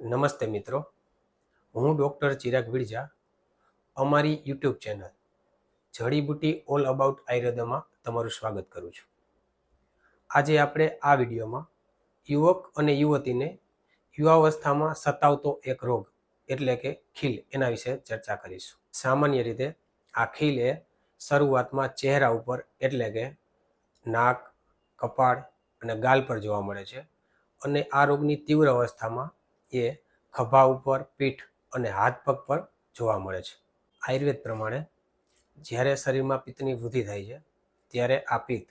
નમસ્તે મિત્રો. હું ડૉક્ટર ચિરાગ વિરજા, અમારી YouTube channel Jadibuti all about આયુર્વેદમાં તમારું સ્વાગત કરું છું. આજે આપણે આ વિડીયોમાં યુવક અને યુવતીને યુવાવસ્થામાં સતાવતો એક રોગ, એટલે કે ખીલ, એના વિશે ચર્ચા કરીશું. સામાન્ય રીતે આ ખીલ એ શરૂઆતમાં ચહેરા ઉપર, એટલે કે નાક, કપાળ અને ગાલ પર જોવા મળે છે અને આ રોગની તીવ્ર અવસ્થામાં એ ખભા ઉપર, પીઠ અને હાથ પગ પર જોવા મળે છે. આયુર્વેદ પ્રમાણે જ્યારે શરીરમાં પિત્તની વૃદ્ધિ થાય છે, ત્યારે આ પિત્ત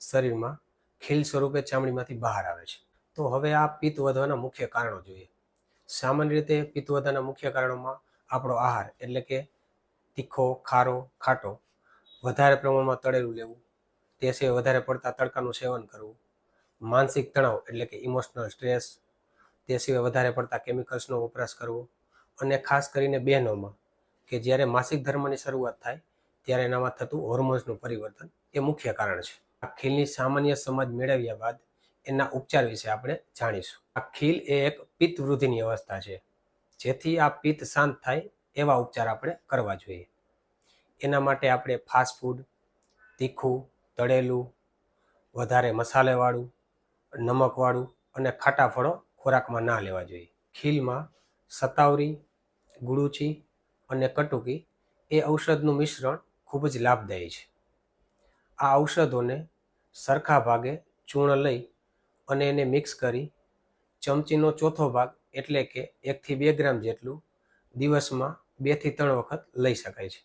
શરીરમાં ખીલ સ્વરૂપે ચામડીમાંથી બહાર આવે છે. તો હવે આ પિત્ત વધવાના મુખ્ય કારણો જોઈએ. સામાન્ય રીતે પિત્ત વધવાના મુખ્ય કારણોમાં આપણો આહાર એટલે કે તીખો, ખારો, ખાટો વધારે પ્રમાણમાં તળેલું લેવું, તે સિવાય વધારે પડતા તડકાનું સેવન કરવું, માનસિક તણાવ એટલે કે ઇમોશનલ સ્ટ્રેસ તે સિવાય વધારે પડતા કેમિકલ્સનો વપરાશ કરવો અને ખાસ કરીને બહેનોમાં કે જ્યારે માસિક ધર્મની શરૂઆત થાય ત્યારે એનામાં થતું હોર્મોન્સનું પરિવર્તન એ મુખ્ય કારણ છે. આ ખીલની સામાન્ય સમજ મેળવ્યા બાદ એના ઉપચાર વિશે આપણે જાણીશું. આ ખીલ એ એક પિત્ત વૃદ્ધિની અવસ્થા છે, જેથી આ પિત્ત શાંત થાય એવા ઉપચાર આપણે કરવા જોઈએ. એના માટે આપણે ફાસ્ટ ફૂડ તીખું, તળેલું, વધારે મસાલેવાળું, નમકવાળું અને ખાટા ફળો ખોરાકમાં ના લેવા જોઈએ. ખીલમાં સતાવરી ગુડુચી અને કટુકી એ ઔષધનું મિશ્રણ ખૂબ જ લાભદાયી છે. આ ઔષધોને સરખા ભાગે ચૂર્ણ લઈ અને એને મિક્સ કરી ચમચીનો ચોથો ભાગ એટલે કે એકથી બે ગ્રામ જેટલું દિવસમાં બેથી ત્રણ વખત લઈ શકાય છે.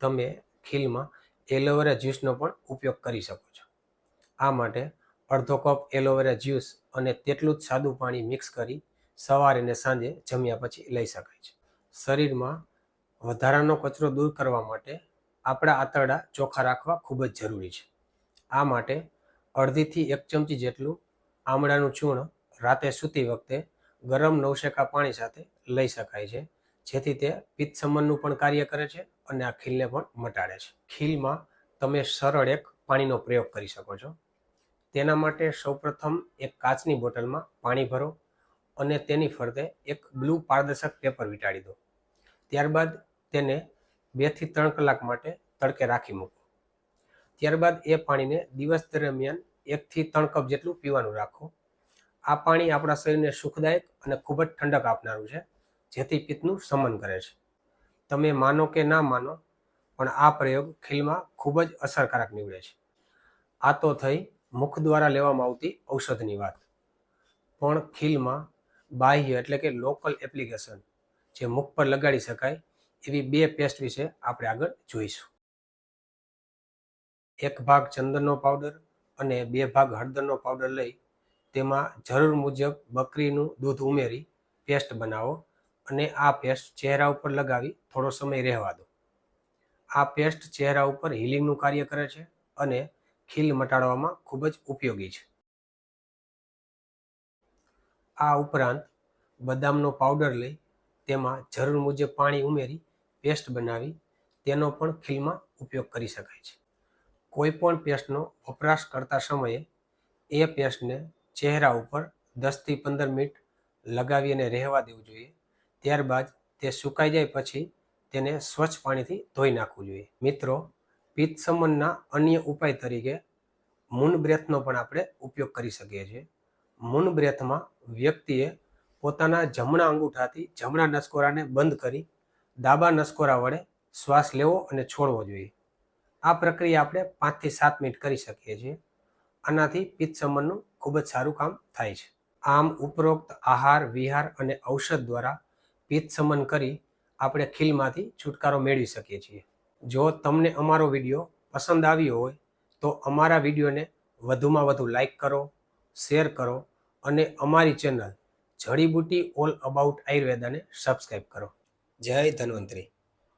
તમે ખીલમાં એલોવેરા જ્યુસનો પણ ઉપયોગ કરી શકો છો. આ માટે અડધો કપ એલોવેરા જ્યુસ અને તેટલું જ સાદું પાણી મિક્સ કરી સવારે અને સાંજે જમ્યા પછી લઈ શકાય છે. શરીરમાં વધારાનો કચરો દૂર કરવા માટે આપણા આંતરડા ચોખ્ખા રાખવા ખૂબ જ જરૂરી છે. આ માટે અડધીથી એક ચમચી જેટલું આમળાનું ચૂર્ણ રાતે સૂતી વખતે ગરમ નવશેકા પાણી સાથે લઈ શકાય છે, જેથી તે પિત્ત સમનનું પણ કાર્ય કરે છે અને આ ખીલને પણ મટાડે છે. ખીલમાં તમે સરળ એક પાણીનો પ્રયોગ કરી શકો છો. તેના માટે સૌપ્રથમ એક કાચની બોટલમાં પાણી ભરો અને તેની ફરતે એક બ્લુ પારદર્શક પેપર વીંટાળી દો. ત્યારબાદ તેને બેથી ત્રણ કલાક માટે તડકે રાખી મૂકો. ત્યારબાદ એ પાણીને દિવસ દરમિયાન એકથી ત્રણ કપ જેટલું પીવાનું રાખો. આ પાણી આપણા શરીરને સુખદાયક અને ખૂબ જ ઠંડક આપનારું છે, જેથી પિત્તનું શમન કરે છે. તમે માનો કે ના માનો, પણ આ પ્રયોગ ખીલમાં ખૂબ જ અસરકારક નીવડે છે. આ તો થઈ મુખ દ્વારા લેવામાં આવતી ઔષધની વાત. પણ ખીલમાં બાહ્ય એટલે કે લોકલ એપ્લિકેશન જે મુખ પર લગાડી શકાય એવી બે પેસ્ટ વિશે આપણે આગળ જોઈશું. એક ભાગ ચંદનનો પાવડર અને બે ભાગ હળદરનો પાવડર લઈ તેમાં જરૂર મુજબ બકરીનું દૂધ ઉમેરી પેસ્ટ બનાવો અને આ પેસ્ટ ચહેરા ઉપર લગાવી થોડો સમય રહેવા દો. આ પેસ્ટ ચહેરા ઉપર હિલિંગનું કાર્ય કરે છે અને ખીલ મટાડવામાં ખૂબ જ ઉપયોગી છે. આ ઉપરાંત બદામનો પાવડર લઈ તેમાં જરૂર મુજબ પાણી ઉમેરી પેસ્ટ બનાવી તેનો પણ ખીલમાં ઉપયોગ કરી શકાય છે. કોઈ પણ પેસ્ટનો વપરાશ કરતા સમયે એ પેસ્ટને ચહેરા ઉપર દસથી પંદર મિનિટ લગાવી અને રહેવા દેવું જોઈએ. ત્યારબાદ તે સુકાઈ જાય પછી તેને સ્વચ્છ પાણીથી ધોઈ નાખવું જોઈએ. મિત્રો પિત્ત સમનના અન્ય ઉપાય તરીકે મૂન બ્રેથનો પણ આપણે ઉપયોગ કરી શકીએ છીએ. મૂન બ્રેથમાં વ્યક્તિએ પોતાના જમણા અંગૂઠાથી જમણા નસકોરાને બંધ કરી ડાબા નસકોરા વડે શ્વાસ લેવો અને છોડવો જોઈએ. આ પ્રક્રિયા આપણે પાંચથી સાત મિનિટ કરી શકીએ છીએ. આનાથી પિત્ત સમનનું ખૂબ જ સારું કામ થાય છે. આમ ઉપરોક્ત આહાર, વિહાર અને ઔષધ દ્વારા પિત્ત સમન કરી આપણે ખીલમાંથી છુટકારો મેળવી શકીએ છીએ. જો તમને અમારો વીડિયો પસંદ આવ્યો હોય, તો અમારા વિડીયોને વધુમાં વધુ લાઈક કરો શેર કરો અને અમારી ચેનલ જડીબુટી ઓલ અબાઉટ આયુર્વેદાને સબસ્ક્રાઈબ કરો. જય ધન્વંતરી.